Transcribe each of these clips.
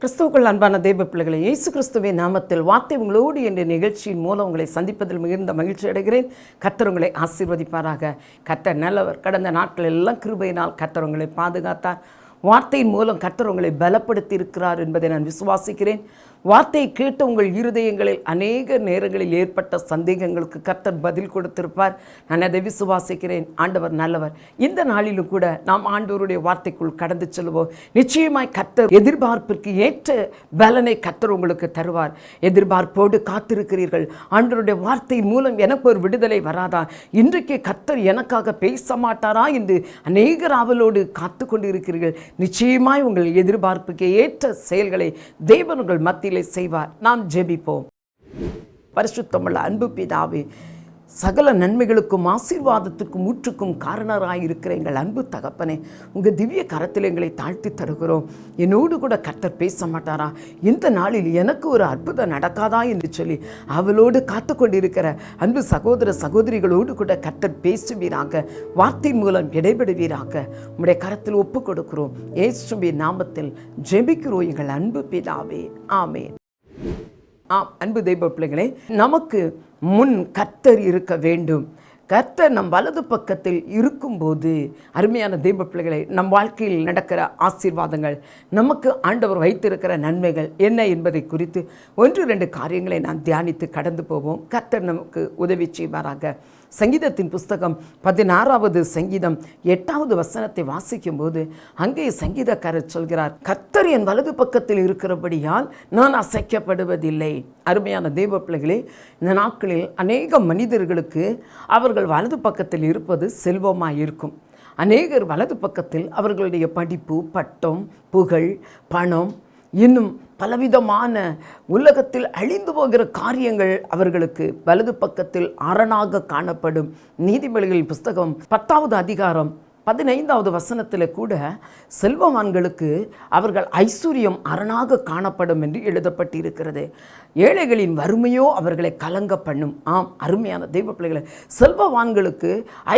கிறிஸ்துவுக்குள் அன்பான தெய்வ பிள்ளைகளை இயேசு கிறிஸ்துவை நாமத்தில் வார்த்தை உங்களோடு என்ற நிகழ்ச்சியின் மூலம் உங்களை சந்திப்பதில் மிகுந்த மகிழ்ச்சி அடைகிறேன். கர்த்தர் உங்களை ஆசீர்வதிப்பாராக. கத்த நல்லவர். கடந்த நாட்கள் எல்லாம் கிருபையினால் கர்த்தர் உங்களை பாதுகாத்தார். வார்த்தையின் மூலம் கர்த்தர் உங்களை பலப்படுத்தி இருக்கிறார் என்பதை நான் விசுவாசிக்கிறேன். வார்த்தையை கேட்ட உங்கள் இருதயங்களில் அநேக நேரங்களில் ஏற்பட்ட சந்தேகங்களுக்கு கர்த்தர் பதில் கொடுத்திருப்பார். நான் அதை விசுவாசிக்கிறேன். ஆண்டவர் நல்லவர். இந்த நாளிலும் கூட நாம் ஆண்டவருடைய வார்த்தைக்குள் கடந்து செல்வோம். நிச்சயமாய் கர்த்தர் எதிர்பார்ப்பிற்கு ஏற்ற பலனை கர்த்தர் உங்களுக்கு தருவார். எதிர்பார்ப்போடு காத்திருக்கிறீர்கள். ஆண்டவருடைய வார்த்தை மூலம் எனக்கு ஒரு விடுதலை வராதா? இன்றைக்கு கர்த்தர் எனக்காக பேச மாட்டாரா என்று அநேகர் ஆவலோடு காத்து கொண்டிருக்கிறீர்கள் நிச்சயமாய் உங்கள் எதிர்பார்ப்புக்கு ஏற்ற செயல்களை தேவன் உங்கள் மத்தியில் செய்வார். நாம் ஜெபிப்போம். பரிசுத்தமுள்ள அன்பு பிதாவே சகல நன்மைகளுக்கும் ஆசீர்வாதத்துக்கும் ஊற்றுக்கும் காரணராயிருக்கிற எங்கள் அன்பு தகப்பனே உங்கள் திவ்ய கரத்தில் எங்களை தாழ்த்தி தருகிறோம். என்னோடு கூட கர்த்தர் பேச மாட்டாரா? இந்த நாளில் எனக்கு ஒரு அற்புதம் நடக்காதா என்று சொல்லி அவளோடு காத்து கொண்டிருக்கிற அன்பு சகோதர சகோதரிகளோடு கூட கர்த்தர் பேசுவீராக வார்த்தை மூலம் இடைபெடுவீராக. உங்களுடைய கரத்தில் ஒப்பு கொடுக்கிறோம் ஏசுபி நாமத்தில் ஜெபிக்கிறோம் எங்கள் அன்பு பிதாவே. ஆமே ஆம் அன்பு தெய்வ பிள்ளைகளே நமக்கு முன் கர்த்தர் இருக்க வேண்டும். கர்த்தர் நம் வலது பக்கத்தில் இருக்கும்போது அருமையான தெய்வ பிள்ளைகளை நம் வாழ்க்கையில் நடக்கிற ஆசீர்வாதங்கள் நமக்கு ஆண்டவர் வைத்திருக்கிற நன்மைகள் என்ன என்பதை குறித்து ஒன்று ரெண்டு காரியங்களை நான் தியானித்து கடந்து போவோம். கர்த்தர் நமக்கு உதவி செய்வாராக. சங்கீதத்தின் புஸ்தகம் பதினாறாவது சங்கீதம் எட்டாவது வசனத்தை வாசிக்கும்போது அங்கே சங்கீதக்காரர் சொல்கிறார் கர்த்தர் என் வலது பக்கத்தில் இருக்கிறபடியால் நான் அசைக்கப்படுவதில்லை. அருமையான தெய்வ பிள்ளைகளே இந்த நாட்களில் அநேக மனிதர்களுக்கு அவர்கள் வலது பக்கத்தில் இருப்பது செல்வமாக இருக்கும். அநேகர் வலது பக்கத்தில் அவர்களுடைய படிப்பு பட்டம் புகழ் பணம் இன்னும் பலவிதமான உலகத்தில் அழிந்து போகிற காரியங்கள் அவர்களுக்கு வலது பக்கத்தில் அரணாக காணப்படும். நீதிமொழிகள் புஸ்தகம் பத்தாவது அதிகாரம் பதினைந்தாவது வசனத்தில் கூட செல்வவான்களுக்கு அவர்கள் ஐஸ்வர்யம் அரணாக காணப்படும் என்று எழுதப்பட்டிருக்கிறது. ஏழைகளின் வறுமையோ அவர்களை கலங்க பண்ணும். ஆம் அருமையான தெய்வ பிள்ளைகளை செல்வவான்களுக்கு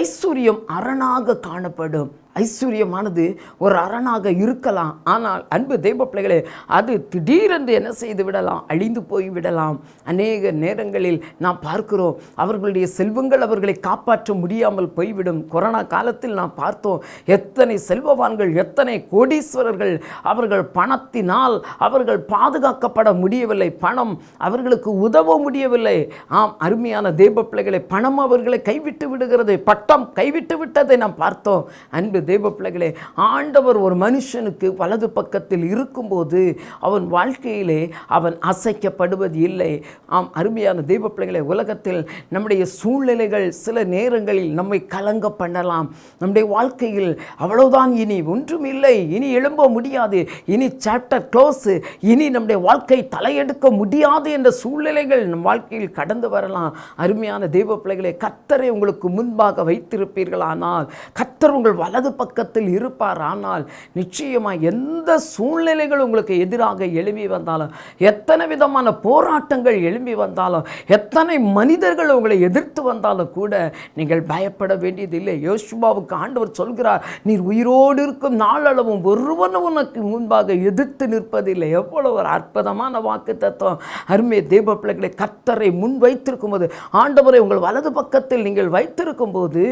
ஐஸ்வர்யம் அரணாக காணப்படும். ஐஸ்வர்யமானது ஒரு அரணாக இருக்கலாம். ஆனால் அன்பு தெய்வ பிள்ளைகளே அது திடீரென்று என்ன செய்து விடலாம்? அழிந்து போய் விடலாம். அநேக நேரங்களில் நாம் பார்க்கிறோம் அவர்களுடைய செல்வங்கள் அவர்களை காப்பாற்ற முடியாமல் போய்விடும். கொரோனா காலத்தில் நாம் பார்த்தோம் எத்தனை செல்வவான்கள் எத்தனை கோடீஸ்வரர்கள் அவர்கள் பணத்தினால் அவர்கள் பாதுகாக்கப்பட முடியவில்லை. பணம் அவர்களுக்கு உதவ முடியவில்லை. ஆம் அருமையான தெய்வ பிள்ளைகளை பணம் அவர்களை கைவிட்டு விடுகிறது. பட்டம் கைவிட்டு விட்டதை நாம் பார்த்தோம். அன்பு தெய்வ பிள்ளைகளே ஆண்டவர் ஒரு மனுஷனுக்கு வலது பக்கத்தில் இருக்கும்போது அவன் வாழ்க்கையிலே அவன் அசைக்கப்படுவது இல்லை. ஆம் அருமையான தெய்வ பிள்ளைகளை உலகத்தில் நம்முடைய சூழ்நிலைகள் சில நேரங்களில் நம்மை கலங்க பண்ணலாம். நம்முடைய வாழ்க்கையில் அவ்வளவுதான் இனி ஒன்றும் இல்லை இனி எழும்ப முடியாது. இனி சாப்டர் க்ளோஸ் இனி நம்முடைய வாழ்க்கை தலையெடுக்க முடியாது என்ற சூழ்நிலைகள் நம் வாழ்க்கையில் கடந்து வரலாம். அருமையான தெய்வ பிள்ளைகளை கத்தரை உங்களுக்கு முன்பாக வைத்திருப்பீர்களானால் கத்தர் உங்கள் வலது பக்கத்தில் இருப்பார். ஆனால் நிச்சயமாக எந்த சூழ்நிலைகள் உங்களுக்கு எதிராக எழும்பி வந்தாலும் எத்தனை விதமான போராட்டங்கள் எழும்பி வந்தாலும் எத்தனை மனிதர்கள் உங்களை எதிர்த்து வந்தாலும் கூட நீங்கள் பயப்பட வேண்டியதில்லை. யோசுவாவுக்கு ஆண்டவர் சொல்கிறார் நீர் உயிரோடு இருக்கும் நாளளவும் ஒருவனும் உனக்கு முன்பாக எதிர்த்து நிற்பதில்லை. எவ்வளவு ஒரு அற்புதமான வாக்கு தத்துவம். அருமை தேவ பிள்ளைகளை கத்தரை முன் வைத்திருக்கும் போது ஆண்டவரை உங்கள் வலது பக்கத்தில் நீங்கள் வைத்திருக்கும் போது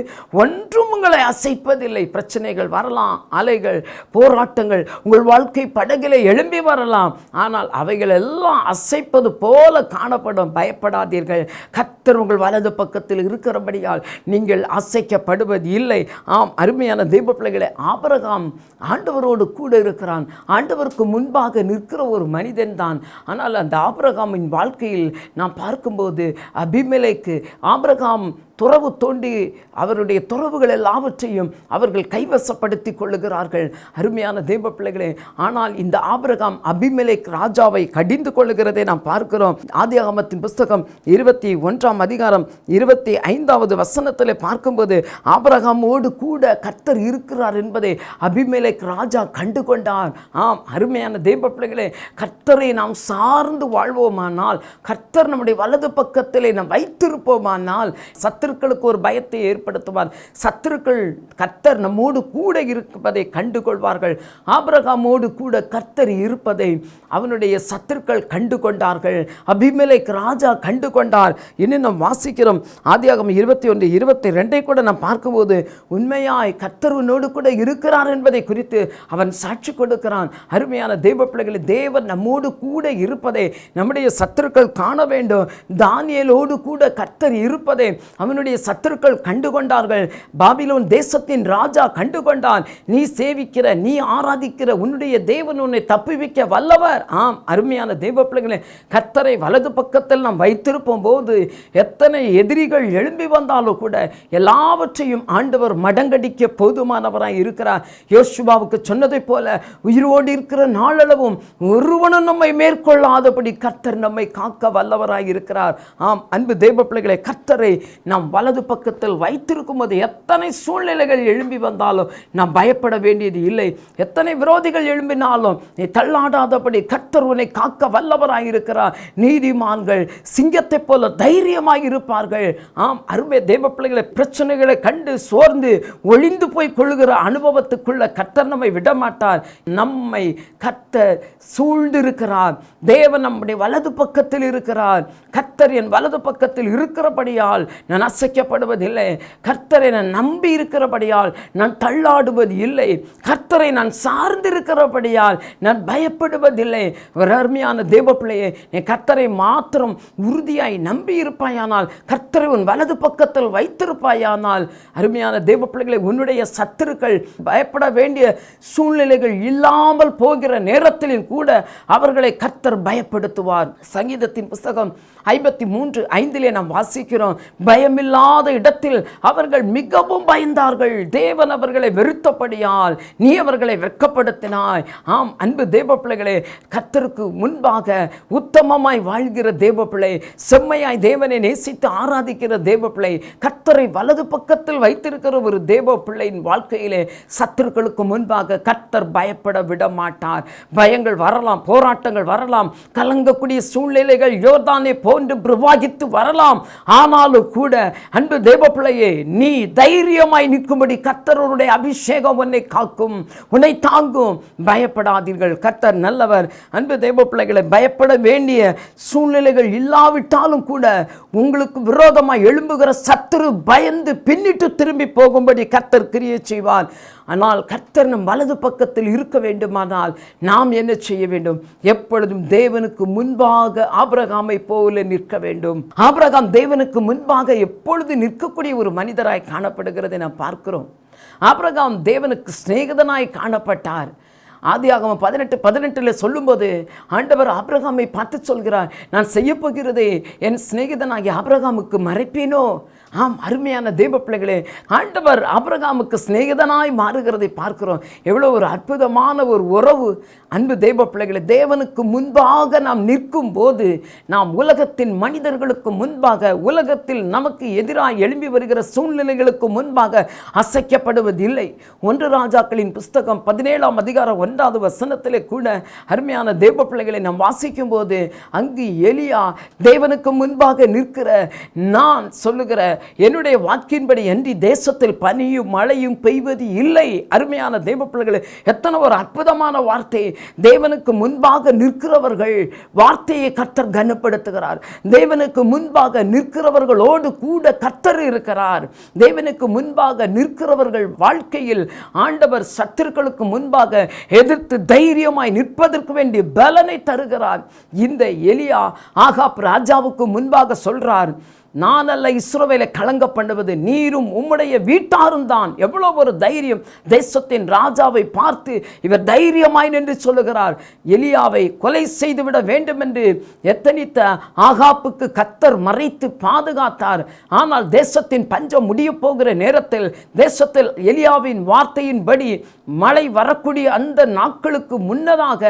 ஒன்றும் உங்களை அசைப்பதில்லை. பிரச்சனைகள் வரலாம் அலைகள் போராட்டங்கள் உங்கள் வாழ்க்கை படகில் எழும்பி வரலாம். ஆனால் அவைகள் எல்லாம் அசைப்பது போல காணப்படும். பயப்படாதீர்கள். கத்தர் உங்கள் வலது பக்கத்தில் இருக்கிறபடியால் நீங்கள் அசைக்கப்படுவது இல்லை. ஆம் அருமையான தெய்வ பிள்ளைகளை ஆபரகாம் ஆண்டவரோடு கூட இருக்கிறான். ஆண்டவருக்கு முன்பாக நிற்கிற ஒரு மனிதன் தான். ஆனால் அந்த ஆபரகாமின் வாழ்க்கையில் நாம் பார்க்கும்போது அபிமலைக்கு ஆபரகாம் துறவு தோண்டி அவருடைய துறவுகள் எல்லாவற்றையும் அவர்கள் கைவசப்படுத்தி கொள்ளுகிறார்கள். அருமையான தெய்வ பிள்ளைகளே ஆனால் இந்த ஆபிரகாம் அபிமெலேக் ராஜாவை கடிந்து கொள்ளுகிறதை நாம் பார்க்கிறோம். ஆதியாகமத்தின் புஸ்தகம் இருபத்தி ஒன்றாம் அதிகாரம் இருபத்தி ஐந்தாவது வசனத்தில் பார்க்கும்போது ஆபிரகாமோடு கூட கர்த்தர் இருக்கிறார் என்பதை அபிமெலேக் ராஜா கண்டு கொண்டார். ஆம் அருமையான தெய்வ பிள்ளைகளே கர்த்தரை நாம் சார்ந்து வாழ்வோமானால் கர்த்தர் நம்முடைய வலது பக்கத்திலே நாம் வைத்திருப்போமானால் சத்து சத்துருக்களுக்கு ஒரு பயத்தை ஏற்படுத்துவார். சத்துருக்கள் கர்த்தர் நம்மோடு கூட இருப்பதை கண்டுகொள்வார்கள். ஆபிரகாமோடு கூட கர்த்தர் இருப்பதை அவனுடைய சத்துருக்கள் கண்டு கொண்டார்கள் அபிமலைக்கு ராஜா கண்டு கொண்டார் இன்னும் நாம் வாசிக்கிறோம். ஆதியாகம் இருபத்தி ஒன்று இருபத்தி ரெண்டை கூட நாம் பார்க்கும்போது உண்மையாய் கர்த்தருவனோடு கூட இருக்கிறார் என்பதை குறித்து அவன் சாட்சி கொடுக்கிறான். அருமையான தெய்வ பிள்ளைகளை தேவன் நம்மோடு கூட இருப்பதை நம்முடைய சத்துருக்கள் காண வேண்டும். தானியலோடு கூட கர்த்தர் இருப்பதை அவன் அவனுடைய சத்துருக்கள் கண்டு கொண்டார்கள் பாபிலோன் தேசத்தின் ராஜா கண்டுகொண்டான். நீ சேவிக்கிற நீ ஆராதிக்கிற உன்னுடைய தேவன் உன்னை தப்புவிக்க வல்லவர். ஆம் அருமையான தெய்வ பிள்ளைகளே கத்தரை வலது பக்கத்தில் நாம் வைத்திருப்போம் போது எத்தனை எதிரிகள் எழும்பி வந்தாலும் கூட எல்லாவற்றையும் ஆண்டவர் மடங்கடிக்க போதுமானவராய் இருக்கிறார். யோசுபாவுக்கு சொன்னதைப் போல உயிரோடு இருக்கிற நாளளவும் ஒருவனும் நம்மை மேற்கொள்ளாதபடி கத்தர் நம்மை காக்க வல்லவராய் இருக்கிறார். ஆம் அன்பு தெய்வ பிள்ளைகளை கத்தரை நாம் வலது பக்கத்தில் வைத்திருக்கும் போது எத்தனை சூழ்நிலைகள் எழும்பி வந்தாலும் நாம் பயப்பட வேண்டியது இல்லை. எத்தனை விரோதிகள் எழும்பினாலும் நீ தள்ளாடாதபடி கர்த்தர் உன்னை காக்க வல்லவராய் இருக்கிறார். நீதிமான்கள் சிங்கத்தைப் போல தைரியமாக இருப்பார்கள். ஆம் அருமை தெய்வ பிள்ளைகளை பிரச்சனைகளை கண்டு சோர்ந்து ஒளிந்து போய் கொள்ளுகிற அனுபவத்துக்குள்ள கர்த்தர் நம்மை விடமாட்டார். நம்மை கர்த்தர் சூழ்ந்திருக்கிறார். தேவன் நம்முடைய வலது பக்கத்தில் இருக்கிறார். கர்த்தர் என் வலது பக்கத்தில் இருக்கிறபடியால் நான் அசைக்கப்படுவதில்லை. கர்த்தரை நான் நம்பி இருக்கிறபடியால் நான் தள்ளாடுவது இல்லை. கர்த்தரை நான் சார்ந்திருக்கிறபடியால் நான் பயப்படுவதில்லை. ஒரு அருமையான தேவ பிள்ளையே நீ கர்த்தரை மாத்திரம் உறுதியாய் நம்பி இருப்பாயானால் கர்த்தரை உன் வலது பக்கத்தில் வைத்திருப்பாயானால் அருமையான தேவ பிள்ளைகளை உன்னுடைய சத்துருக்கள் பயப்பட வேண்டிய சூழ்நிலைகள் இல்லாமல் போகிற நேரத்திலும் கூட அவர்களை கர்த்தர் பயப்படுத்துவார். சங்கீதத்தின் புஸ்தகம் ஐம்பத்தி மூன்று ஐந்திலே நாம் வாசிக்கிறோம் பயமில்லை இல்லாத இடத்தில் அவர்கள் மிகவும் பயந்தார்கள். தேவன் அவர்களை வெறுத்தபடியால் நீ அவர்களை வெட்கப்படுத்தினாய். ஆம் அன்பு தேவ பிள்ளைகளே கத்தருக்கு முன்பாக உத்தமமாய் வாழ்கிற தேவ பிள்ளை செம்மையாய் தேவனை நேசித்து ஆராதிக்கிற தேவ பிள்ளை கத்தரை வலது பக்கத்தில் வைத்திருக்கிற ஒரு தேவ பிள்ளையின் வாழ்க்கையிலே சத்துருக்களுக்கு முன்பாக கத்தர் பயப்பட விட மாட்டார் பயங்கள் வரலாம் போராட்டங்கள் வரலாம் கலங்கக்கூடிய சூழ்நிலைகள் யோர்தானே போன்று பிரவாகித்து வரலாம். ஆனாலும் கூட அன்பு தேவ பிள்ளையே நீ தைரியமாய் நிற்கும்படி கர்த்தருடைய அபிஷேகம் உன்னை காக்கும் உன்னை தாங்கும். பயப்படாதீர்கள். கர்த்தர் நல்லவர். அன்பு தேவ பிள்ளைகளை பயப்பட வேண்டிய சூழ்நிலைகள் இல்லாவிட்டாலும் கூட உங்களுக்கு விரோதமாக எழும்புகிற சத்துரு பயந்து பின்னிட்டு திரும்பி போகும்படி கர்த்தர் கிரியை செய்வார். ஆனால் கர்த்தர் நம் வலது பக்கத்தில் இருக்க வேண்டுமானால் நாம் என்ன செய்ய வேண்டும்? எப்பொழுதும் தேவனுக்கு முன்பாக ஆபரகாமை போல நிற்க வேண்டும். ஆபிரகாம் தேவனுக்கு முன்பாக எப்பொழுது நிற்கக்கூடிய ஒரு மனிதராய் காணப்படுகிறதை நாம் பார்க்கிறோம். ஆபரகாம் தேவனுக்கு சிநேகிதனாய் காணப்பட்டார். ஆதியாகமம் பதினெட்டு பதினெட்டில் சொல்லும்போது ஆண்டவர் ஆபிரகாமை பார்த்து சொல்கிறார் நான் செய்யப்போகிறதே என் சிநேகிதனாகிய ஆபிரகாமுக்கு மறைப்பேனோ? ஆம் அருமையான தெய்வ பிள்ளைகளே ஆண்டவர் ஆபிரகாமுக்கு சிநேகிதனாய் மாறுகிறதை பார்க்கிறோம். எவ்வளோ ஒரு அற்புதமான ஒரு உறவு. அன்பு தெய்வ பிள்ளைகளே தேவனுக்கு முன்பாக நாம் நிற்கும் போது நாம் உலகத்தின் மனிதர்களுக்கு முன்பாக உலகத்தில் நமக்கு எதிராக எழும்பி வருகிற சூழ்நிலைகளுக்கு முன்பாக அசைக்கப்படுவதில்லை. ஒன்று ராஜாக்களின் புஸ்தகம் பதினேழாம் அதிகாரம் ஒன்றாவது வசனத்திலே கூட அருமையான தெய்வ பிள்ளைகளை நாம் வாசிக்கும் போது அங்கு எலியா தேவனுக்கு முன்பாக நிற்கிற நான் சொல்லுகிற என்னுடைய வாக்கின்படி அன்றி தேசத்தில் பனியும் மழையும் பெய்வது இல்லை. அருமையான தெய்வ பிள்ளைகளை எத்தனை ஒரு அற்புதமான வார்த்தை. தேவனுக்கு முன்பாக நிற்கிறவர்கள் வார்த்தையை கர்த்தர் கனப்படுத்துகிறார். தேவனுக்கு முன்பாக நிற்கிறவர்களோடு கூட கர்த்தர் இருக்கிறார். தேவனுக்கு முன்பாக நிற்கிறவர்கள் வாழ்க்கையில் ஆண்டவர் சத்துருக்களுக்கு முன்பாக எதிர்த்து தைரியமாய் நிற்பதற்கு வேண்டிய பலனை தருகிறார். இந்த எலியா ஆகாப் ராஜாவுக்கு முன்பாக சொல்றார் நான் அல்ல இஸ்ரோவேலை கலங்க பண்ணுவது நீரும் உம்முடைய வீட்டாரும் தான். எவ்வளோ ஒரு தைரியம். தேசத்தின் ராஜாவை பார்த்து இவர் தைரியமாய் நின்று சொல்லுகிறார். எலியாவை கொலை செய்துவிட வேண்டும் என்று எத்தனித்த ஆகாப்புக்கு கத்தர் மறைத்து பாதுகாத்தார். ஆனால் தேசத்தின் பஞ்சம் முடிய போகிற நேரத்தில் தேசத்தில் எலியாவின் வார்த்தையின்படி மழை வரக்கூடிய அந்த நாட்களுக்கு முன்னதாக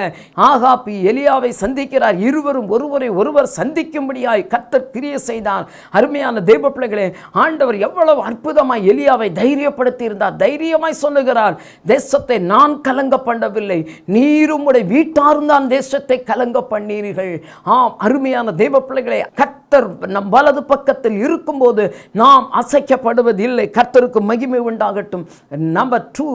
ஆகாப்பி எலியாவை சந்திக்கிறார். இருவரும் ஒருவரை ஒருவர் சந்திக்கும்படியாய் கத்தர் கிரிய செய்தார். அருமையான தெய்வ பிள்ளைகளே ஆண்டவர் எவ்வளவு அற்புதமாய் எலியாவை தைரியப்படுத்தி இருந்தார் தைரியமாய் சொல்லுகிறார் தேசத்தை நான் கலங்க பண்ணவில்லை. நீரும் உடைய வீட்டாரும் தான் தேசத்தை கலங்க பண்ணீர்கள். ஆம் அருமையான தெய்வ பிள்ளைகளை கர்த்தர் நம் வலது பக்கத்தில் இருக்கும்போது நாம் அசைக்கப்படுவதில்லை. கர்த்தருக்கு மகிமை உண்டாகட்டும். நம்பர் டூ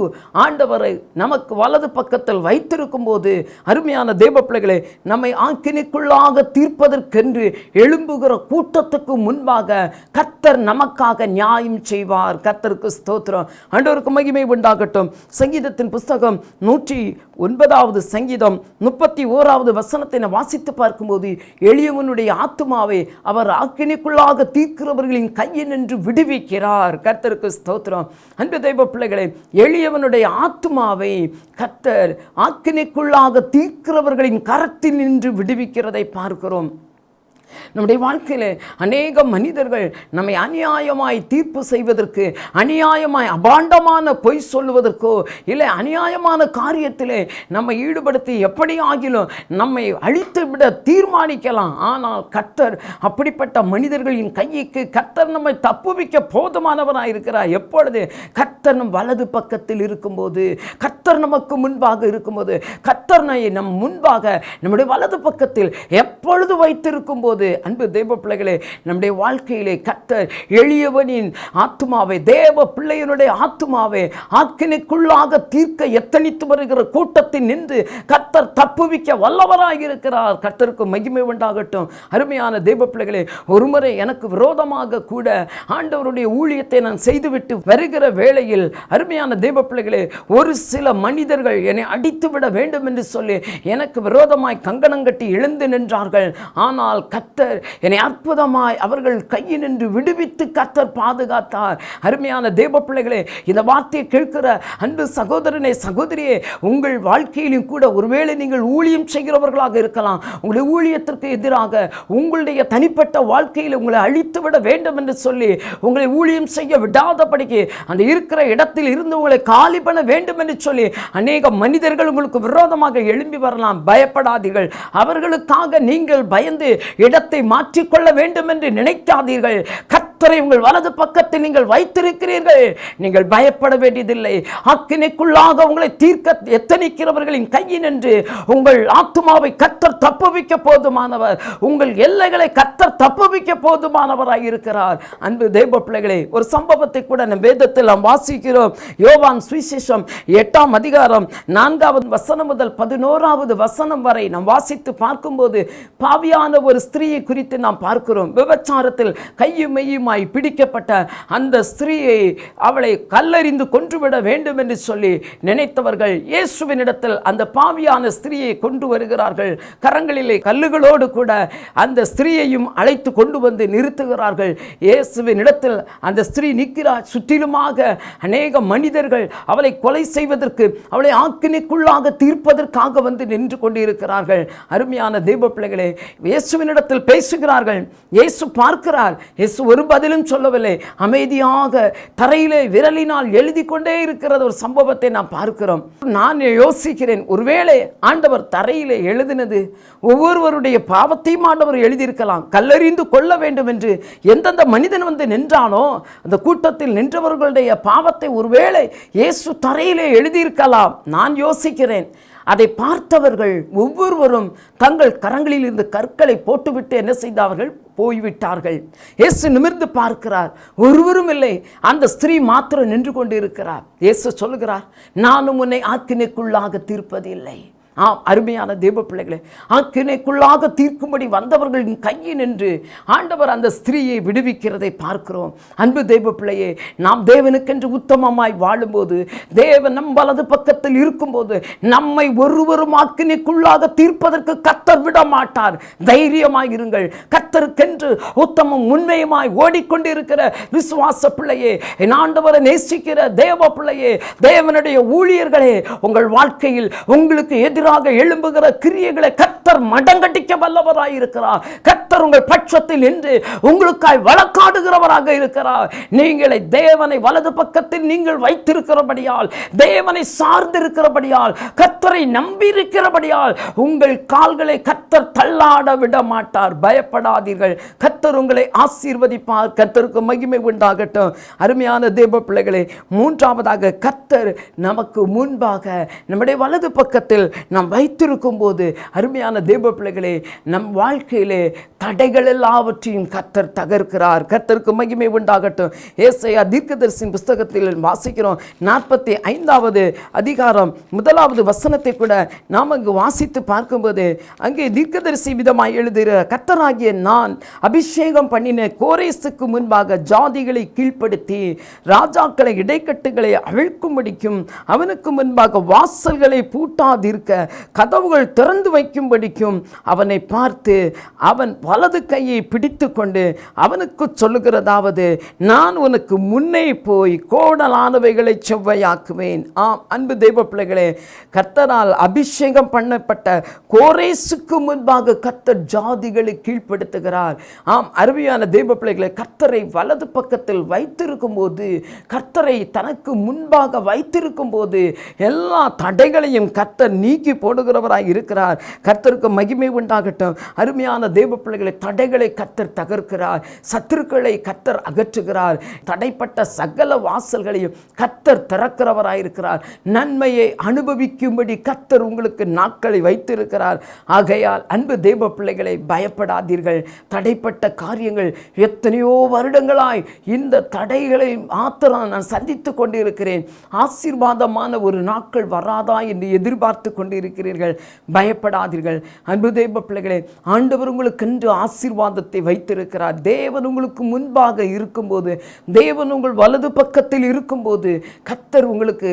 ஆண்டவரை நமக்கு வலது பக்கத்தில் வைத்திருக்கும் போது அருமையான தெய்வ பிள்ளைகளை நம்மை ஆக்கினிக்குள்ளாக தீர்ப்பதற்கென்று எழும்புகிற கூட்டத்துக்கு முன் முன்பாக கத்தர் நமக்காக நியாயம் செய்வார். கர்த்தருக்கு ஸ்தோத்திரம். ஆண்டவருக்கு மகிமை உண்டாகட்டும். சங்கீதத்தின் புஸ்தகம் நூற்றி ஒன்பதாவது சங்கீதம் முப்பத்தி ஓராவது வசனத்தை நான் வாசித்து பார்க்கும்போது எளியவனுடைய ஆத்துமாவை அவர் ஆக்கினிக்குள்ளாக தீர்க்கிறவர்களின் கையில் நின்று விடுவிக்கிறார். கர்த்தருக்கு ஸ்தோத்திரம். அன்பு தெய்வ பிள்ளைகளை எளியவனுடைய ஆத்துமாவை கர்த்தர் ஆக்கினிக்குள்ளாக தீர்க்கிறவர்களின் கரத்தில் நின்று விடுவிக்கிறதை பார்க்கிறோம். நம்முடைய வாழ்க்கையில் அநேக மனிதர்கள் நம்மை அநியாயமாய் தீர்ப்பு செய்வதற்கு அநியாயமாய் அபாண்டமான பொய் சொல்லுவதற்கோ இல்லை அநியாயமான காரியத்திலே நம்மை ஈடுபடுத்தி எப்படி ஆகிலும் நம்மை அழித்து விட தீர்மானிக்கலாம். ஆனால் கர்த்தர் அப்படிப்பட்ட மனிதர்களின் கைக்கு கர்த்தர் நம்மை தப்புவிக்க போதுமானவராக இருக்கிறார். எப்பொழுது? கர்த்தர் நம் வலது பக்கத்தில் இருக்கும்போது கர்த்தர் நமக்கு முன்பாக இருக்கும்போது கர்த்தர் நம் முன்பாக நம்முடைய வலது பக்கத்தில் எப்பொழுது வைத்திருக்கும் போது அன்பு தேவ பிள்ளைகளே நம்முடைய வாழ்க்கையிலே கத்தர் எளியவனின் ஆத்துமாவை தேவ பிள்ளையனுடைய ஆத்துமாவை ஆக்கினைக்குள்ளாக தீர்க்க எத்தனித்து வருகிற கூட்டத்தில் நின்று கத்தர் தப்புவிக்க வல்லவராக இருக்கிறார் கர்த்தருக்கு மகிமை உண்டாகட்டும். அருமையான தெய்வ பிள்ளைகளே ஒருமுறை எனக்கு விரோதமாக கூட ஆண்டவருடைய ஊழியத்தை நான் செய்துவிட்டு வருகிற வேளையில் அருமையான தெய்வ பிள்ளைகளே ஒரு சில மனிதர்கள் என்னை அடித்து விட வேண்டும் என்று சொல்லி எனக்கு விரோதமாய் கங்கணம் கட்டி எழுந்து நின்றார்கள். ஆனால் கத்தர். என்னை அற்புதமாய் அவர்கள் கையில் நின்று விடுவித்து கத்தர் பாதுகாத்தார். அருமையான தேவ பிள்ளைகளே இந்த வார்த்தையை கேட்கிற அன்பு சகோதரனே சகோதரியே உங்கள் வாழ்க்கையிலும் கூட ஒருவேளை நீங்கள் ஊழியம் செய்கிறவர்களாக இருக்கலாம். உங்களுடைய ஊழியத்திற்கு எதிராக உங்களுடைய தனிப்பட்ட வாழ்க்கையில் உங்களை அழித்து விட வேண்டும் என்று சொல்லி உங்களை ஊழியம் செய்ய விடாதபடிக்கு அந்த இருக்கிற இடத்தில் இருந்து உங்களை காலி பண்ண வேண்டும் என்று சொல்லி அநேக மனிதர்கள் உங்களுக்கு விரோதமாக எழும்பி வரலாம். பயப்படாதீர்கள். அவர்களுக்காக நீங்கள் பயந்து இடத்தை மாற்றிக்கொள்ள வேண்டும் என்று நினைக்காதீர்கள். கத்தரை உங்கள் வலது பக்கத்தில் நீங்கள் வைத்திருக்கிறீர்கள். நீங்கள் பயப்பட வேண்டியதில்லை. அக்கினைக்குள்ளாக உங்களை தீர்க்க எத்தனிக்கிறவர்களின் கையின் நின்று உங்கள் ஆத்துமாவை கத்தர் தப்புவிக்க போதுமானவர். உங்கள் எல்லைகளை கத்தர் தப்புவிக்க போதுமானவராக இருக்கிறார். அன்பு தெய்வ பிள்ளைகளே ஒரு சம்பவத்தை கூட நம் வேதத்தில் நாம் வாசிக்கிறோம். யோவான் சுவிசேஷம் எட்டாம் அதிகாரம் நான்காவது வசனம் முதல் பதினோராவது வசனம் வரை நாம் வாசித்து பார்க்கும்போது பாவியான ஒரு ஸ்திரீயை குறித்து நாம் பார்க்கிறோம். விபச்சாரத்தில் கையும் மெய்யுமாய் பிடிக்கப்பட்ட அந்த ஸ்திரீயை அவளை கல்லறிந்து கொன்றுவிட வேண்டும் என்று சொல்லி நினைத்தவர்கள் இயேசுவினிடத்தில் அந்த பாவியான ஸ்திரீயை கொண்டு வருகிறார்கள். கரங்களிலே கல்லுகளோடு கூட அந்த ஸ்திரீயையும் அழைத்து கொண்டு வந்து நிறுத்துகிறார்கள். இயேசுவின் இடத்தில் அந்த ஸ்திரீ நிற்கிறார் சுற்றிலுமாக அநேக மனிதர்கள் அவளை கொலை செய்வதற்கு அவளை ஆக்கினைக்குள்ளாக தீர்ப்பதற்காக வந்து நின்று கொண்டிருக்கிறார்கள். அருமையான தெய்வ பிள்ளைகளே இயேசுவினிடத்தில் பேசுகிறார்கள். இயேசு பார்க்கிறார். இயேசு ஒரு பதிலும் சொல்லவில்லை. அமைதியாக தரையிலே விரலினால் எழுதி கொண்டே இருக்கிற ஒரு சம்பவத்தை நாம் பார்க்கிறோம். நான் யோசிக்கிறேன் ஒருவேளை ஆண்டவர் தரையிலே எழுதினது ஒவ்வொருவருடைய பாவத்தையும் ஆண்டவர் எழுதியிருக்கலாம். கல்லறிந்து கொள்ள வேண்டும் என்று எந்தெந்த மனிதன் வந்து நின்றானோ அந்த கூட்டத்தில் நின்றவர்களுடைய பாவத்தை ஒருவேளை இயேசு தரையிலே எழுதியிருக்கலாம். நான் யோசிக்கிறேன் அதை பார்த்தவர்கள் ஒவ்வொருவரும் தங்கள் கரங்களில் இருந்து கற்களை போட்டுவிட்டு என்ன செய்தார்கள்? போய்விட்டார்கள். இயேசு நிமிர்ந்து பார்க்கிறார். ஒருவரும் இல்லை. அந்த ஸ்திரீ மாத்திரம் நின்று கொண்டு இருக்கிறார் இயேசு சொல்லுகிறார் நானும் உன்னை ஆக்கினைக்குள்ளாக தீர்ப்பதில்லை. ஆம் அருமையான தேவ பிள்ளைகளே ஆக்கினைக்குள்ளாக தீர்க்கும்படி வந்தவர்களின் கையில் நின்று ஆண்டவர் அந்த ஸ்திரீயை விடுவிக்கிறதை பார்க்கிறோம். அன்பு தெய்வ பிள்ளையே நாம் தேவனுக்கென்று உத்தமமாய் வாழும்போது தேவன் நம் வலது பக்கத்தில் இருக்கும்போது நம்மை ஒருவரும் ஆக்கினைக்குள்ளாக தீர்ப்பதற்கு கத்தர் விட மாட்டார் தைரியமாய் இருங்கள். கத்தருக்கென்று உத்தமம் உண்மையுமாய் ஓடிக்கொண்டிருக்கிற விசுவாச பிள்ளையே என் ஆண்டவரை நேசிக்கிற தேவ பிள்ளையே தேவனுடைய ஊழியர்களே உங்கள் வாழ்க்கையில் உங்களுக்கு எதிராக எதிராக எழும்புகிற கிரியைகளை கத் கத்தர் மடங்கடிக்க வல்லவராய் இருக்கிறார். கத்தர் உங்கள் பட்சத்தில் நின்று உங்களுக்காய் வழக்காடுகிறவராக இருக்கிறார். நீங்களை தேவனை வலது பக்கத்தில் நீங்கள் வைத்திருக்கிறபடியால் தேவனை சார்ந்திருக்கிறபடியால் கத்தரை நம்பியிருக்கிறபடியால் உங்கள் கால்களை கத்தர் தள்ளாட விட மாட்டார். பயப்படாதீர்கள். கத்தர் உங்களை ஆசீர்வதிப்பார். கத்தருக்கு மகிமை உண்டாகட்டும். அருமையான தேவ பிள்ளைகளே மூன்றாவதாக கத்தர் நமக்கு முன்பாக நம்முடைய வலது பக்கத்தில் நாம் வைத்திருக்கும் போது அருமையான அருமையான தேவ பிள்ளைகளே நம் வாழ்க்கையிலே தடைகள் எல்லாவற்றையும் கத்தர் தகர்க்கிறார். கத்தருக்கு மகிமை உண்டாகட்டும். ஏசையா தீர்க்கதரிசின் புஸ்தகத்தில் வாசிக்கிறோம். நாற்பத்தி ஐந்தாவது அதிகாரம் முதலாவது வசனத்தை கூட நாம் அங்கு வாசித்து பார்க்கும்போது அங்கே தீர்க்கதரிசி விதமாக எழுதுகிற கத்தராகிய நான் அபிஷேகம் பண்ணின கோரேசுக்கு முன்பாக ஜாதிகளை கீழ்ப்படுத்தி ராஜாக்களை இடைக்கட்டுகளை அவிழ்க்கும்படிக்கும் அவனுக்கு முன்பாக வாசல்களை பூட்டாதிருக்க கதவுகள் திறந்து வைக்கும்படி வைக்கும்படிக்கும் அவனை பார்த்து அவன் வலது கையை பிடித்து கொண்டு அவனுக்கு சொல்லுகிறதாவது நான் உனக்கு முன்னே போய் கோடலானவைகளை செவ்வையாக்குவேன். ஆம் அன்பு தெய்வ பிள்ளைகளே கர்த்தரால் அபிஷேகம் பண்ணப்பட்ட கோரேசுக்கு முன்பாக கர்த்தர் ஜாதிகளை கீழ்ப்படுத்துகிறார். ஆம் அருமையான தெய்வ பிள்ளைகளை கர்த்தரை வலது பக்கத்தில் வைத்திருக்கும் போது கர்த்தரை தனக்கு முன்பாக வைத்திருக்கும் போது எல்லா தடைகளையும் கர்த்தர் நீக்கி போடுகிறவராய் இருக்கிறார். கர்த்தர் கத்தருக்கு மகிமை உண்டாகட்டும். அருமையான தேவ பிள்ளைகளை தடைகளை கத்தர் தகர்க்கிறார். சத்துருக்களை கத்தர் அகற்றுகிறார். தடைப்பட்ட சகல வாசல்களையும் கத்தர் திறக்கிறவராயிருக்கிறார். நன்மையை அனுபவிக்கும்படி கத்தர் உங்களுக்கு நாட்களை வைத்திருக்கிறார். ஆகையால் அன்பு தேவ பிள்ளைகளை பயப்படாதீர்கள். தடைப்பட்ட காரியங்கள் எத்தனையோ வருடங்களாய் இந்த தடைகளை மாத்திரம் நான் சந்தித்து கொண்டிருக்கிறேன். ஆசீர்வாதமான ஒரு நாட்கள் வராதா என்று எதிர்பார்த்து கொண்டிருக்கிறீர்கள். பயப்படாதீர்கள். அன்பு தெய்வ பிள்ளைகளே ஆண்டவர் உங்களுக்கு என்று ஆசீர்வாதத்தை வைத்திருக்கிறார். தேவன் உங்களுக்கு முன்பாக இருக்கும்போது தேவன் உங்கள் வலது பக்கத்தில் இருக்கும்போது கத்தர் உங்களுக்கு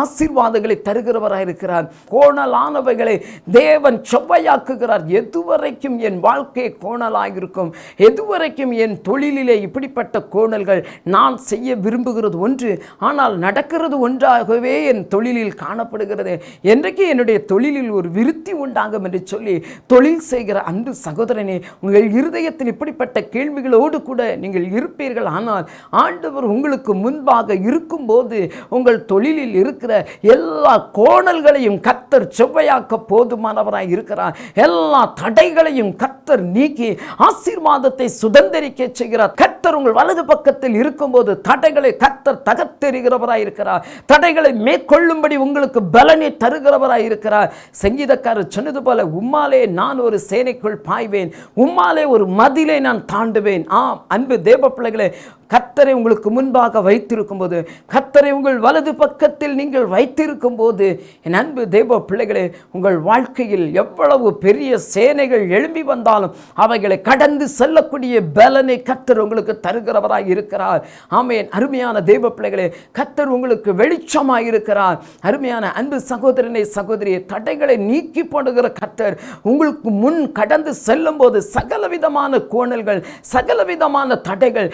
ஆசீர்வாதங்களை தருகிறவராக இருக்கிறார். கோணலானவைகளை தேவன் செவ்வையாக்குகிறார். எதுவரைக்கும் என் வாழ்க்கை கோணலாக இருக்கும் எதுவரைக்கும் என் தொழிலிலே இப்படிப்பட்ட கோணல்கள் நான் செய்ய விரும்புகிறது ஒன்று ஆனால் நடக்கிறது ஒன்றாகவே என் தொழிலில் காணப்படுகிறது. என்றைக்கு என்னுடைய தொழிலில் ஒரு விருத்தி உண்டாகும் என்று சொல்லி தொழில் செய்கிற அன்பு சகோதரனே உங்கள் இருதயத்தில் இப்படிப்பட்ட கேள்விகளோடு கூட நீங்கள் இருப்பீர்கள். ஆனால் ஆண்டவர் உங்களுக்கு முன்பாக இருக்கும்போது உங்கள் தொழிலில் இருக்கிற எல்லா கோணல்களையும் கத்தர் செவ்வையாக்க போதுமானவராய் இருக்கிறார். எல்லா தடைகளையும் கத்தர் நீக்கி ஆசீர்வாதத்தை சுதந்திரிக்க செய்கிறார். கத்தர் உங்கள் வலது பக்கத்தில் இருக்கும்போது தடைகளை கத்தர் தகத்தெறிகிறவராக இருக்கிறார். தடைகளை மேற்கொள்ளும்படி உங்களுக்கு பலனை தருகிறவராய் இருக்கிறார். சங்கீதக்காரர் சொன்னது போல உம்மாலே நான் ஒரு சேனைக்குள் பாய்வேன். உம்மாலே ஒரு மதிலை நான் தாண்டுவேன். ஆம் அன்பு தேவ பிள்ளைகளே கத்தரை உங்களுக்கு முன்பாக வைத்திருக்கும் போது கத்தரை உங்கள் வலது பக்கத்தில் நீங்கள் வைத்திருக்கும் போது என் அன்பு தெய்வ பிள்ளைகளே உங்கள் வாழ்க்கையில் எவ்வளவு பெரிய சேனைகள் எழும்பி வந்தாலும் அவைகளை கடந்து செல்லக்கூடிய பலனை கத்தர் உங்களுக்கு தருகிறவராக இருக்கிறார். ஆமேன். அருமையான தெய்வ பிள்ளைகளே கத்தர் உங்களுக்கு வெளிச்சமாக இருக்கிறார். அருமையான அன்பு சகோதரனை சகோதரியை தடைகளை நீக்கி போடுகிற கத்தர் உங்களுக்கு முன் கடந்து செல்லும் போது சகலவிதமான கோணல்கள் சகலவிதமான தடைகள்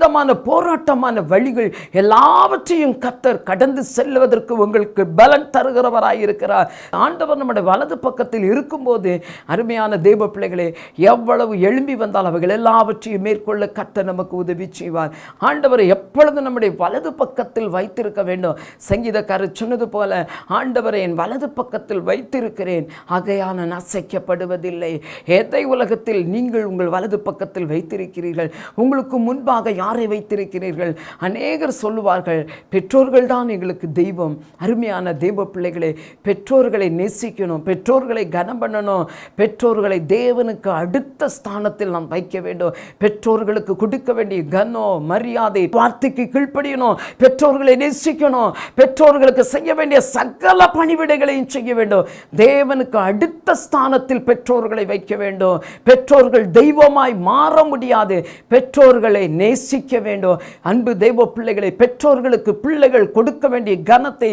விதமான போராட்டமான வழிகள் எல்லாவற்றையும் கத்தர் கடந்து செல்வதற்கு உங்களுக்கு பலன் தருகிறவராயிருக்கிறார். ஆண்டவர் நம்முடைய வலது பக்கத்தில் இருக்கும்போது அருமையான தெய்வ பிள்ளைகளே எவ்வளவு எழும்பி வந்தால் அவைகள் எல்லாவற்றையும் மேற்கொள்ள கத்தர் நமக்கு உதவி செய்வார். ஆண்டவர் எப்பொழுது நம்முடைய வலது பக்கத்தில் வைத்திருக்க வேண்டும். சங்கீதக்காரர் சொன்னது போல ஆண்டவரை என் வலது பக்கத்தில் வைத்திருக்கிறேன் ஆகையான அசைக்கப்படுவதில்லை. எதை உலகத்தில் நீங்கள் உங்கள் வலது பக்கத்தில் வைத்திருக்கிறீர்கள்? உங்களுக்கு முன்பாக யார் வைத்திருக்கிறீர்கள்? அநேகர் சொல்லுவார்கள் பெற்றோர்கள் தான் எங்களுக்கு தெய்வம். அருமையான தெய்வ பிள்ளைகளை பெற்றோர்களை நேசிக்கணும் பெற்றோர்களை கனம் பண்ணணும். பெற்றோர்களை தேவனுக்கு அடுத்த ஸ்தானத்தில் நாம் வைக்க வேண்டும். பெற்றோர்களுக்கு கொடுக்க வேண்டிய கனம் மரியாதை வார்த்தைக்கு கீழ்ப்படியணும். பெற்றோர்களை நேசிக்கணும். பெற்றோர்களுக்கு செய்ய வேண்டிய சகல பணிவிடைகளையும் செய்ய வேண்டும். தேவனுக்கு அடுத்த ஸ்தானத்தில் பெற்றோர்களை வைக்க வேண்டும். பெற்றோர்கள் தெய்வமாய் மாற முடியாது. பெற்றோர்களை நேசி நேசிக்க வேண்டும். அன்பு தெய்வ பிள்ளைகளை பெற்றோர்களுக்கு பிள்ளைகள் கொடுக்க வேண்டிய கனத்தை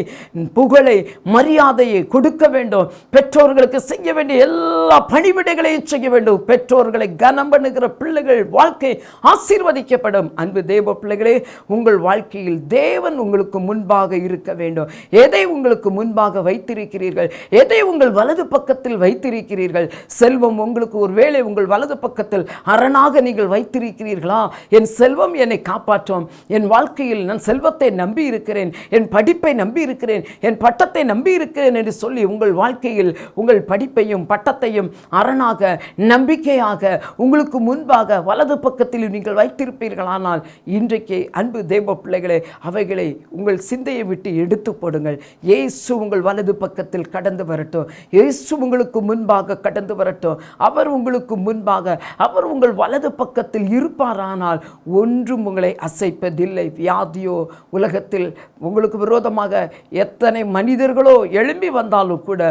புகழை மரியாதையை கொடுக்க வேண்டும். பெற்றோர்களுக்கு செய்ய வேண்டிய எல்லா பணிவிடைகளையும் செய்ய வேண்டும். பெற்றோர்களை கனம் பண்ணுகிற பிள்ளைகள் வாழ்க்கை ஆசீர்வதிக்கப்படும். அன்பு தேவ பிள்ளைகளே உங்கள் வாழ்க்கையில் தேவன் உங்களுக்கு முன்பாக இருக்க வேண்டும். எதை உங்களுக்கு முன்பாக வைத்திருக்கிறீர்கள்? எதை உங்கள் வலது பக்கத்தில் வைத்திருக்கிறீர்கள்? செல்வம் உங்களுக்கு ஒருவேளை உங்கள் வலது பக்கத்தில் அரணாக நீங்கள் வைத்திருக்கிறீர்களா? என் செல்வம் தெய்வம் என்னை காப்பாற்றும். என் வாழ்க்கையில் நான் செல்வத்தை நம்பி இருக்கிறேன் என் படிப்பை நம்பி இருக்கிறேன் என் பட்டத்தை நம்பி இருக்கிறேன் என்று சொல்லி உங்கள் வாழ்க்கையில் உங்கள் படிப்பையும் பட்டத்தையும் அரணாக நம்பிக்கையாக உங்களுக்கு முன்பாக வலது பக்கத்தில் நீங்கள் வைத்திருப்பீர்களானால் இன்றைக்கு அன்பு தெய்வ பிள்ளைகளை அவைகளை உங்கள் சிந்தையை விட்டு எடுத்து போடுங்கள். ஏசு உங்கள் வலது பக்கத்தில் கடந்து வரட்டும். இயேசு உங்களுக்கு முன்பாக கடந்து வரட்டும். அவர் உங்களுக்கு முன்பாக அவர் உங்கள் வலது பக்கத்தில் இருப்பாரானால் ஒன்றும் உங்களை அசைப்பதில்லை. வியாதியோ உலகத்தில் உங்களுக்கு விரோதமாக எத்தனை மனிதர்களோ எழும்பி வந்தாலும் கூட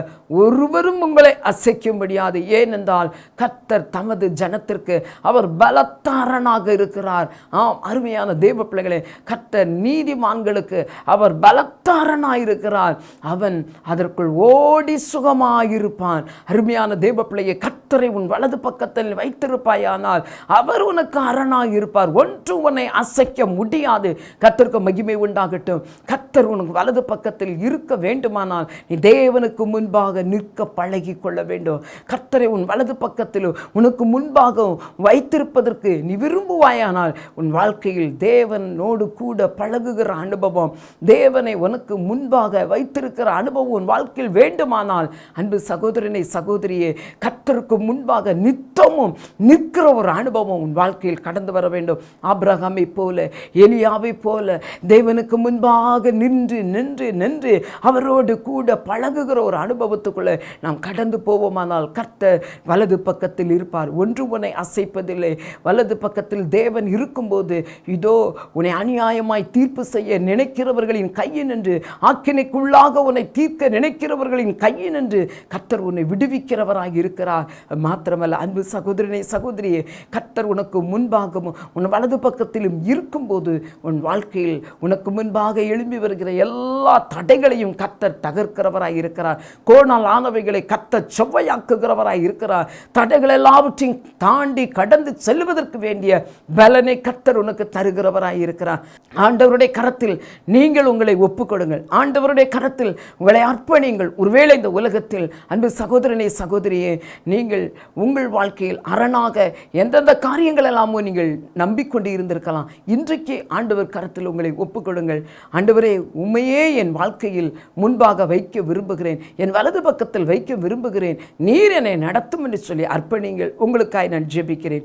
ஒருவரும் உங்களை அசைக்க முடியாது. ஏனென்றால் கத்தர் தமது ஜனத்திற்கு அவர் பலத்தாரனாக இருக்கிறார். ஆம் அருமையான தேவ பிள்ளைகளே கத்தர் நீதிமான்களுக்கு அவர் பலத்தாரனாக இருக்கிறார் அவன் அதற்குள் ஓடி சுகமாயிருப்பான். அருமையான தேவ பிள்ளையை கத்தரை உன் வலது பக்கத்தில் வைத்திருப்பாயானால் அவர் உனக்கு அரணாக இருப்பார் ஒன்று உன்னை அசைக்க முடியாது. கத்தருக்கு மகிமை உண்டாகட்டும். கத்தர் உனக்கு வலது பக்கத்தில் இருக்க வேண்டுமானால் நீ தேவனுக்கு முன்பாக நிற்க பழகி கொள்ள வேண்டும். கத்தரை உன் வலது பக்கத்தில் உனக்கு முன்பாக வைத்திருப்பதற்கு நீ விரும்புவாயானால் உன் வாழ்க்கையில் தேவனோடு கூட பழகுகிற அனுபவம் தேவனை உனக்கு முன்பாக வைத்திருக்கிற அனுபவம் உன் வாழ்க்கையில் வேண்டுமானால் அன்பு சகோதரனை சகோதரியே கத்தருக்கு முன்பாக நித்தமும் நிற்கிற ஒரு அனுபவம் உன் வாழ்க்கையில் கடந்து வர வேண்டும். ஆபிரகாமை போல எலியாவை போல தேவனுக்கு முன்பாக நின்று நின்று நின்று அவரோடு கூட பழகுகிற ஒரு அனுபவத்துக்குள்ளே நாம் கடந்து போவோமானால் கர்த்தர் வலது பக்கத்தில் இருப்பார். ஒன்று உன்னை அசைப்பதில்லை. வலது பக்கத்தில் தேவன் இருக்கும்போது இதோ உன்னை அநியாயமாய் தீர்ப்பு செய்ய நினைக்கிறவர்களின் கையின் என்று ஆக்கினைக்குள்ளாக உன்னை தீர்க்க நினைக்கிறவர்களின் கையின் என்று கர்த்தர் உன்னை விடுவிக்கிறவராக இருக்கிறார். மாத்திரமல்ல அன்பு சகோதரனை சகோதரியே கர்த்தர் உனக்கு முன்பாகவும் உன் வலது பக்கம் பக்கத்திலும் இருக்கும்போது உன் வாழ்க்கையில் உனக்கு முன்பாக எழும்பி வருகிற எல்லா தடைகளையும் கத்த தகர்க்கிறவராய் இருக்கிறார். கோணால் ஆனவைகளை கத்த செவ்வையாக்குகிறவராய் இருக்கிறார். தடைகள் எல்லாவற்றையும் தாண்டி கடந்து செல்வதற்கு வேண்டிய பலனை கத்தர் உனக்கு தருகிறவராய் இருக்கிறார். ஆண்டவருடைய கரத்தில் நீங்கள் உங்களை ஒப்புக்கொடுங்கள். ஆண்டவருடைய கரத்தில் உங்களை அர்ப்பணியுங்கள். ஒருவேளை இந்த உலகத்தில் அன்பு சகோதரனே சகோதரியே நீங்கள் உங்கள் வாழ்க்கையில் அரணாக எந்தெந்த காரியங்கள் எல்லாமோ நீங்கள் நம்பிக்கொண்டு இருந்திருக்கலாம். இன்றைக்கு ஆண்டவர் கரத்தில் உங்களை ஒப்புக்கொடுங்கள் ஆண்டவரே உண்மையே என் வாழ்க்கையில் முன்பாக வைக்க விரும்புகிறேன். என் வலது பக்கத்தில் வைக்க விரும்புகிறேன். நீர் என்னை நடத்தும் என்று சொல்லி அர்ப்பணிங்கள் உங்களுக்காய் நான் ஜெபிக்கிறேன்.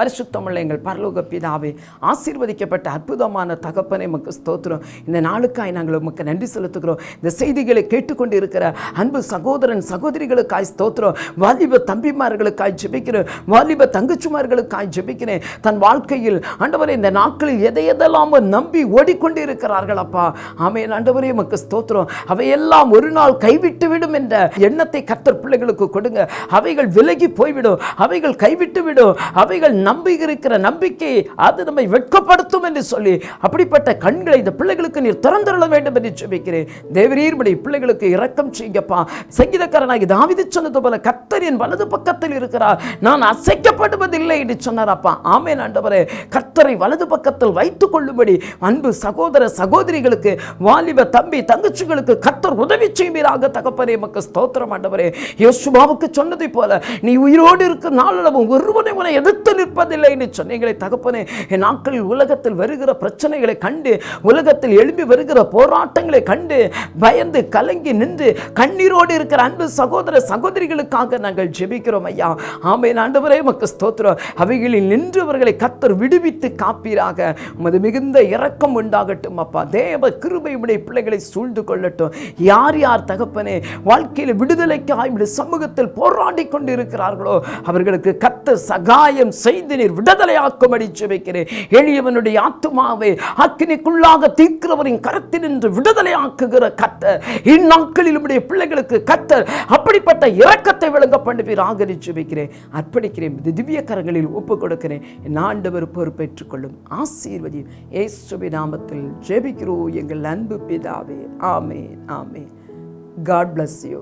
பரிசுத்தமுள்ள எங்கள் பரலோக பிதாவே ஆசீர்வதிக்கப்பட்ட அற்புதமான தகப்பனை உமக்கு ஸ்தோத்திரம். இந்த நாளுக்காய் நாங்கள் உமக்கு நன்றி செலுத்துகிறோம். இந்த செய்திகளை கேட்டுக்கொண்டு இருக்கிற அன்பு சகோதரன் சகோதரிகளுக்காய் ஸ்தோத்திரம். வாலிப தம்பிமார்களுக்காய் ஜெபிக்கிறேன். வாலிப தங்கச்சிமார்களுக்காய் ஜெபிக்கிறேன். தன் வாழ்க்கையில் ஆண்டவரை இந்த நாட்களில் எதை எதெல்லாம் நம்பி ஓடிக்கொண்டு இருக்கிறார்கள் அப்பா. ஆமே ஆண்டவரே உமக்கு ஸ்தோத்திரம். அவையெல்லாம் ஒரு நாள் கைவிட்டு விடும் என்ற எண்ணத்தை கத்தர் பிள்ளைகளுக்கு கொடுங்க. அவைகள் விலகி போய்விடும். அவைகள் கைவிட்டு விடும் அவைகள் நம்பி இருக்கிற நம்பிக்கை அது நம்மை வெட்கப்படுத்தும் என்று சொல்லி அப்படிப்பட்ட கண்களை இந்த பிள்ளைகளுக்கு நீர் திறந்துள்ள வேண்டும் என்று சொல்லிக்கிறேன் தேவரீர்படி பிள்ளைகளுக்கு இரக்கம் செய்யப்பா சங்கீதக்காரனாகி தாவிதி சொன்னது போல கத்தரின் வலது பக்கத்தில் இருக்கிறார். நான் அசைக்கப்படுவதில்லை என்று சொன்னார் அப்பா ஆமேன் ஆண்டவரே. கத்தரை வலது பக்கத்தில் வைத்துக் கொள்ளும்படி அன்பு சகோதர சகோதரிகளுக்கு வாலிப தம்பி தங்கச்சிகளுக்கு கத்தர் உதவி செய்வீராக தகப்பனே. மக்கு ஸ்தோத்திரம் ஆண்டவரே. யோசுபாவுக்கு சொன்னதை போல நீ உயிரோடு இருக்கும் நாளளவும் ஒருவனை உன எதிர்த்து இருப்பதில்லை என்று சொன்னீங்களே தகப்பனே என் நாட்களில் உலகத்தில் வருகிற பிரச்சனைகளை கண்டு உலகத்தில் எழும்பி வருகிற போராட்டங்களை கண்டு பயந்து கலங்கி நின்று கண்ணீரோடு இருக்கிற அன்பு சகோதர சகோதரிகளுக்காக நாங்கள் ஜெபிக்கிறோம் ஐயா. ஆமை ஆண்டவரே மக்கு ஸ்தோத்திரம். அவைகளில் நின்றவர்களை கத்தர் விடுவித்து காப்பீராக. உமது மிகுந்த இரக்கம் உண்டாகட்டும் அப்பா. தேவ கிருபை உடைய பிள்ளைகளை சூழ்ந்து கொள்ளட்டும். யார் யார் தகப்பனே வாழ்க்கையில் விடுதலைக்காய் உடைய சமூகத்தில் போராடி கொண்டு இருக்கிறார்களோ அவர்களுக்கு கத்த சகாயம் செய் செய்து நீர் விடுதலையாக்கும்படி ஜெபிக்கிறேன். எளியவனுடைய ஆத்துமாவை அக்கினிக்குள்ளாக தீர்க்கிறவரின் கரத்தில் நின்று விடுதலையாக்குகிற கத்த இந்நாட்களில் உடைய பிள்ளைகளுக்கு கத்தர் அப்படிப்பட்ட இரக்கத்தை விளங்க பண்ணுவீர். ஆகரி ஜெபிக்கிறேன். அர்ப்பணிக்கிறேன். இந்த திவ்ய கரங்களில் ஒப்புக் கொடுக்கிறேன் என் ஆண்டவர் பொறுப்பேற்றுக்கொள்ளும். ஆசீர்வதியும். ஏசுபி நாமத்தில் ஜெபிக்கிறோ எங்கள் அன்பு பிதாவே. ஆமே ஆமே காட் bless you.